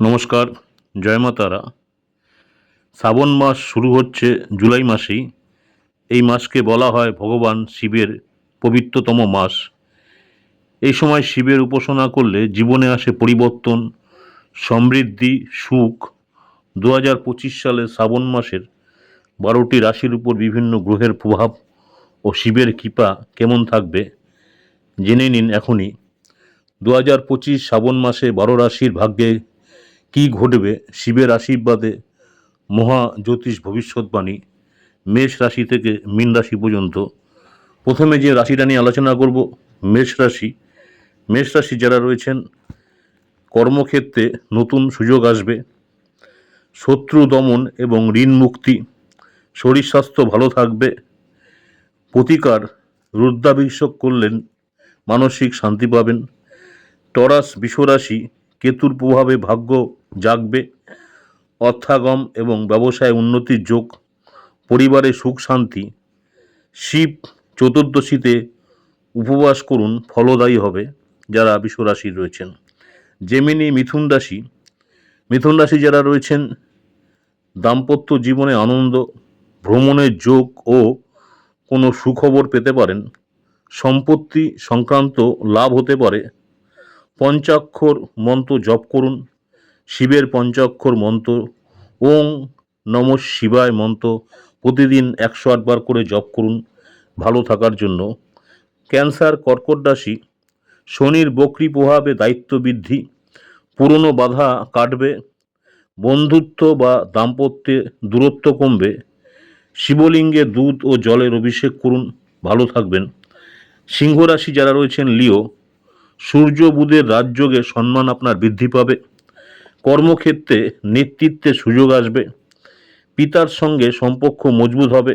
নমস্কার, জয় মা তারা। শ্রাবণ মাস শুরু হচ্ছে জুলাই মাসেই। এই মাসকে বলা হয় ভগবান শিবের পবিত্রতম মাস। এই সময় শিবের উপাসনা করলে জীবনে আসে পরিবর্তন, সমৃদ্ধি, সুখ। দু হাজার পঁচিশ সালে শ্রাবণ মাসের বারোটি রাশির উপর বিভিন্ন গ্রহের প্রভাব ও শিবের কৃপা কেমন থাকবে, জেনে নিন এখনই। দু হাজার পঁচিশ শ্রাবণ মাসে বারো রাশির ভাগ্যে কি ঘটবে? শিবের আশীর্বাদে মহা জ্যোতিষ ভবিষ্যৎবাণী, মেষ রাশি থেকে মীন রাশি পর্যন্ত। প্রথমে যে রাশিটা নিয়ে আলোচনা করব, মেষ রাশি। মেষ রাশি যারা রয়েছেন, কর্মক্ষেত্রে নতুন সুযোগ আসবে। শত্রু দমন এবং ঋণ মুক্তি, শরীর স্বাস্থ্য ভালো থাকবে। প্রতিকার রুদ্রাভিষেক করলেন, মানসিক শান্তি পাবেন। টরাস বিশ্বরাশি কেতুর প্রভাবে ভাগ্য জাগবে। অর্থাগম এবং ব্যবসায় উন্নতির যোগ, পরিবারে সুখ শান্তি। শিব চতুর্দশীতে উপবাস করুন, ফলদায়ী হবে যারা বিশ্বরাশি রয়েছেন। জেমিনি মিথুন রাশি। মিথুন রাশি যারা রয়েছেন, দাম্পত্য জীবনে আনন্দ, ভ্রমণের যোগ ও কোনো সুখবর পেতে পারেন। সম্পত্তি সংক্রান্ত লাভ হতে পারে। পঞ্চাক্ষর মন্ত্র জপ করুন। শিবের পঞ্চাক্ষর মন্ত্র, ওং নম শিবায় মন্ত্র প্রতিদিন একশো আটবার করে জপ করুন, ভালো থাকার জন্য। ক্যান্সার, কর্কট রাশি, শনির বক্রি প্রভাবে দায়িত্ব বৃদ্ধি, পুরনো বাধা কাটবে, বন্ধুত্ব বা দাম্পত্যে দূরত্ব কমবে, শিবলিঙ্গে দুধ ও জলের অভিষেক করুন, ভালো থাকবেন। সিংহ রাশি যারা রয়েছেন, লিও সূর্য বুধের রাজযোগে সম্মান আপনার বৃদ্ধি পাবে। কর্মক্ষেত্রে নেতৃত্বে সুযোগ আসবে। পিতার সঙ্গে সম্পর্ক মজবুত হবে।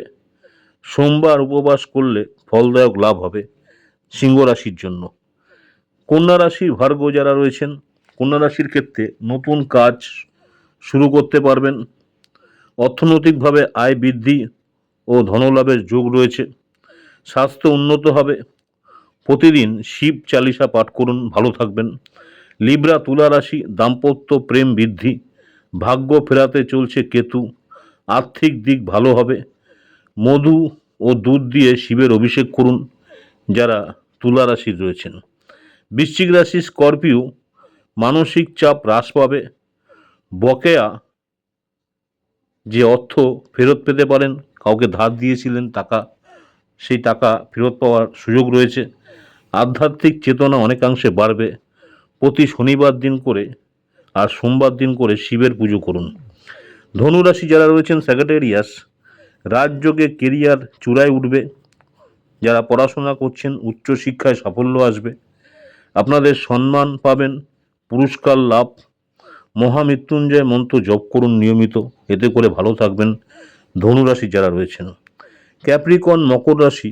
সোমবার উপবাস করলে ফলদায়ক লাভ হবে সিংহ রাশির জন্য। কন্যা রাশির ভার্গ যারা রয়েছেন, কন্যা রাশির ক্ষেত্রে নতুন কাজ শুরু করতে পারবেন। অর্থনৈতিকভাবে আয় বৃদ্ধি ও ধনলাভের যোগ রয়েছে। স্বাস্থ্য উন্নত হবে। প্রতিদিন শিব চালিসা পাঠ করুন, ভালো থাকবেন। লিব্রা তুলা রাশি, দাম্পত্য প্রেম বৃদ্ধি, ভাগ্য ফেরাতে চলছে কেতু, আর্থিক দিক ভালো হবে। মধু ও দুধ দিয়ে শিবের অভিষেক করুন, যারা তুলা রাশির রয়েছেন। বৃশ্চিক রাশি স্করপিও, মানসিক চাপ হ্রাস পাবে। বকেয়া, যে অর্থ ফেরত পেতে পারেন, কাউকে ধার দিয়েছিলেন টাকা সেই টাকা ফেরত পাওয়ার সুযোগ রয়েছে। আধ্যাত্মিক চেতনা অনেকাংশে বাড়বে। প্রতি শনিবার দিন করে আর সোমবার দিন করে শিবের পুজো করুন। ধনুরাশি যারা রয়েছেন সেক্রেটারিয়াস রাজযোগে কেরিয়ার চূড়ায় উঠবে। যারা পড়াশোনা করছেন, উচ্চশিক্ষায় সাফল্য আসবে। আপনাদের সম্মান পাবেন, পুরস্কার লাভ। মহামৃত্যুঞ্জয় মন্ত্র জপ করুন নিয়মিত। এতে করে ভালো থাকবেন ধনুরাশি যারা রয়েছেন। ক্যাপ্রিকন মকর রাশি।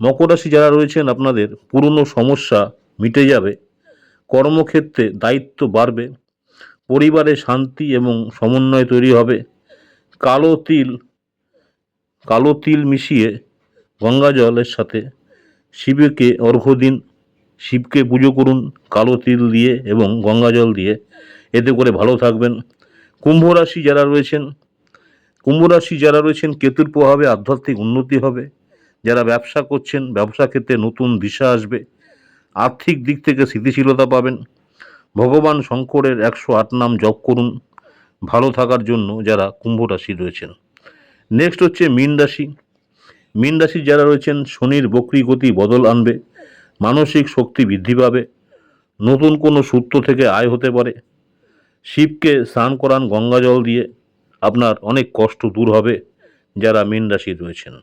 মকর রাশি যারা রয়েছেন আপনাদের, পুরনো সমস্যা মিটে যাবে, কর্মক্ষেত্রে দায়িত্ব বাড়বে, পরিবারে শান্তি এবং সমন্বয় তৈরি হবে, কালো তিল কালো তিল মিশিয়ে গঙ্গা জলের সাথে শিবকে অর্ঘ্য দিন শিবকে পুজো করুন, কালো তিল দিয়ে এবং গঙ্গা জল দিয়ে। এতে করে ভালো থাকবেন। কুম্ভ রাশি যারা রয়েছেন কুম্ভ রাশি যারা রয়েছেন, কেতুর প্রভাবে আধ্যাত্মিক উন্নতি হবে। যারা ব্যবসা করছেন, ব্যবসা ক্ষেত্রে নতুন দিশা আসবে। আর্থিক দিক থেকে স্থিতিশীলতা পাবেন। ভগবান শঙ্করের একশো আট নাম জপ করুন। ভালো থাকার জন্য যারা কুম্ভ রাশি রয়েছেন। নেক্সট হচ্ছে মীন রাশি। মীন রাশি যারা রয়েছেন, শনির বক্রি গতি বদল আনবে। মানসিক শক্তি বৃদ্ধি পাবে। নতুন কোনো সূত্র থেকে আয় হতে পারে। শিবকে স্নান করান, গঙ্গা জল দিয়ে। আপনার অনেক কষ্ট দূর হবে যারা মীন রাশি রয়েছেন।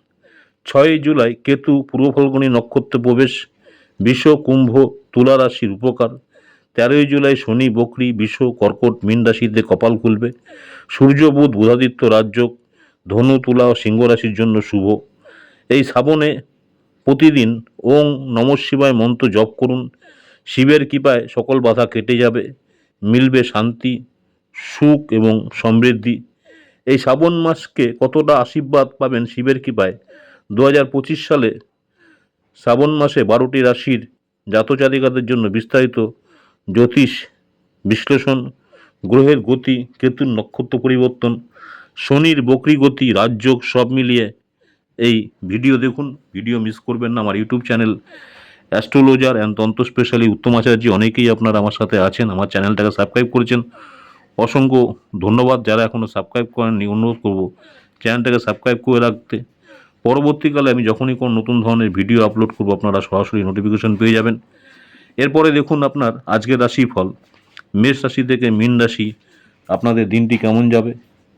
ছয়ই জুলাই কেতু পূর্ব ফলগুনি নক্ষত্র প্রবেশ, বিষ, কুম্ভ, তুলা রাশির উপকার। তেরোই জুলাই শনি, বকরি, বিষ, কর্কট মীন রাশিতে কপাল খুলবে। সূর্য, বুধ, বুধাদিত্য রাজযোগ ধনু, তুলা ও সিংহ রাশির জন্য শুভ। এই শ্রাবণে প্রতিদিন ওং নম শিবায় মন্ত্র জপ করুন। শিবের কৃপায় সকল বাধা কেটে যাবে। মিলবে শান্তি, সুখ এবং সমৃদ্ধি। এই শ্রাবণ মাসকে কতটা আশীর্বাদ পাবেন শিবের কৃপায়? দু হাজার পঁচিশ সালে শ্রাবণ মাসে বারোটি রাশির জাতজাতিকাদের জন্য বিস্তারিত জ্যোতিষ বিশ্লেষণ, গ্রহের গতি, কেতুর নক্ষত্র পরিবর্তন, শনির বকরি গতি, রাজযোগ সব মিলিয়ে এই ভিডিও দেখুন। ভিডিও মিস করবেন না আমার YouTube channel astrologer and tantra specially Uttam Acharya. অনেকেই আপনারা আমার সাথে আছেন, আমার চ্যানেলটাকে সাবস্ক্রাইব করেছেন। অসংখ্য ধন্যবাদ যারা এখনও সাবস্ক্রাইব করেননি, অনুরোধ করব চ্যানেলটাকে সাবস্ক্রাইব করে রাখতে। পরবর্তীকালে আমি যখনই কোনো নতুন ধরনের ভিডিও আপলোড করব, আপনারা সরাসরি নোটিফিকেশন পেয়ে যাবেন। এরপরে দেখুন আপনার আজকের রাশিফল। মেষ রাশি থেকে মীন রাশি, আপনাদের দিনটি কেমন যাবে?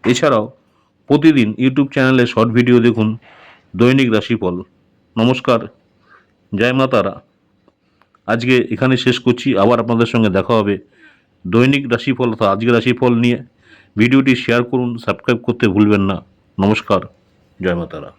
এছাড়াও প্রতিদিন ইউটিউব চ্যানেলে শর্ট ভিডিও দেখুন, দৈনিক রাশিফল। নমস্কার, জয় মাতারা। আজকে এখানে শেষ করছি, আবার আপনাদের সঙ্গে দেখা হবে। দৈনিক রাশিফল অর্থাৎ আজকের রাশিফল নিয়ে ভিডিওটি শেয়ার করুন, সাবস্ক্রাইব করতে ভুলবেন না। নমস্কার, জয় মা তারা